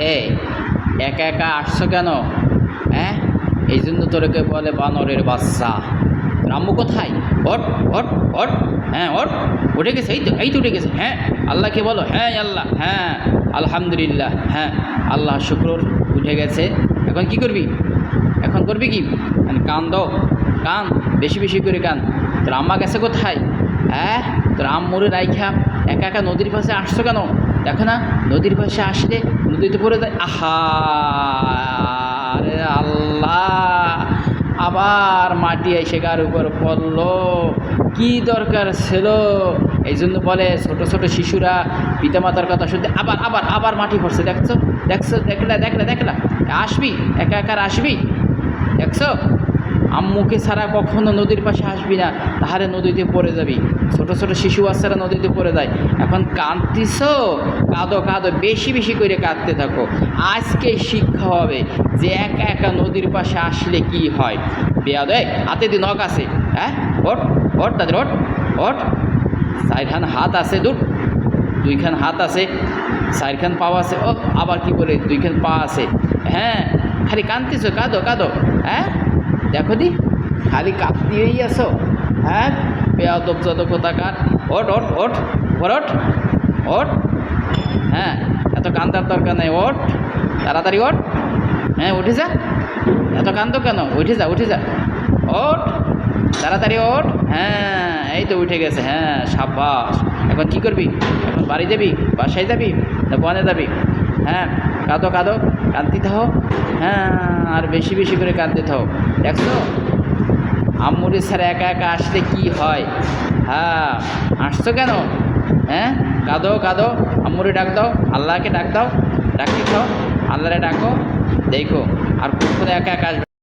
এ একা একা আসছো কেন? হ্যাঁ? এই জন্য তোরকে বলে বানরের বাচ্চা। রাম্মু কোথায়? ওট ওট ওট হ্যাঁ ওট উঠে গেছে, এই তো এই তো উঠে গেছে। হ্যাঁ আল্লাহকে বলো। হ্যাঁ আল্লাহ। হ্যাঁ আলহামদুলিল্লাহ। হ্যাঁ আল্লাহ শুক্রর উঠে গেছে। এখন কি করবি? এখন করবি কি? কান দাও। কান, বেশি বেশি করে কান। তোর আম্মা গেছে কোথায়? হ্যাঁ তোর আম্মুরে রাইখা। একা একা নদীর পাশে আসছো কেন? দেখো না, নদীর পাশে আসলে নদীতে পড়ে যায়, আহা আল্লাহ, আবার মাটি এসে গার উপর পড়ল? কি দরকার ছিল? এই জন্য বলে ছোট ছোট শিশুরা পিতামাতার কথা শুনতে, আবার আবার আবার মাটি পড়ছে দেখছ? দেখছ? দেখলা দেখলা দেখলা, আসবি? একা একা আসবি? দেখছ? আম্মুকে ছাড়া কখনো নদীর পাশে আসবি না তাহলে নদীতে পড়ে যাবি। ছোট ছোট শিশু বাচ্চারা নদীতে পড়ে যায়। এখন কাঁদতিস? কাঁদো কাঁদো, বেশি বেশি করে কাঁদতে থাকো। আজকে শিক্ষা হবে যে একা একা নদীর পাশে আসলে কি হয়। বেয়াদ হাতে দি নখ আছে। হ্যাঁ? ওট ওট তাদের ওট ওট চারখান হাত আছে দূর, দুইখান হাত আছে। চারখান পাও আছে ও আবার কি বলে? দুইখান পা আছে। হ্যাঁ খালি কাঁদতেছো কাঁদো কাঁদো হ্যাঁ? দেখো দি, খালি কাপ দিয়েই আসো। হ্যাঁ? বেয়াদব যত কোথাকার ওট ওট ওট ওট ওট হ্যাঁ এত কান্দার দরকার নেই ওট তাড়াতাড়ি ওট হ্যাঁ উঠে যা। এত কান্দো কেন? উঠে যা উঠে যা। ওট তাড়াতাড়ি ওঠ। হ্যাঁ এই তো উঠে গেছে। হ্যাঁ সাব্বাস। এখন কি করবি? এখন বাড়ি যাবি? বাসায় যাবি? না বনে যাবি? হ্যাঁ কাঁদো কাঁদো। কাঁদতে থাও। হ্যাঁ আর বেশি বেশি করে কাঁদতে থাও। দেখছ? আম্মুরে স্যার একা একা আসলে কি হয়? হ্যাঁ আসছো কেন? হ্যাঁ কাঁদো কাঁদো। আম্মুরে ডাক দাও, আল্লাহকে ডাক দাও ডাকতে দাও আল্লাহরে ডাকো, দেখো। আর কোথাও একা একা আসবে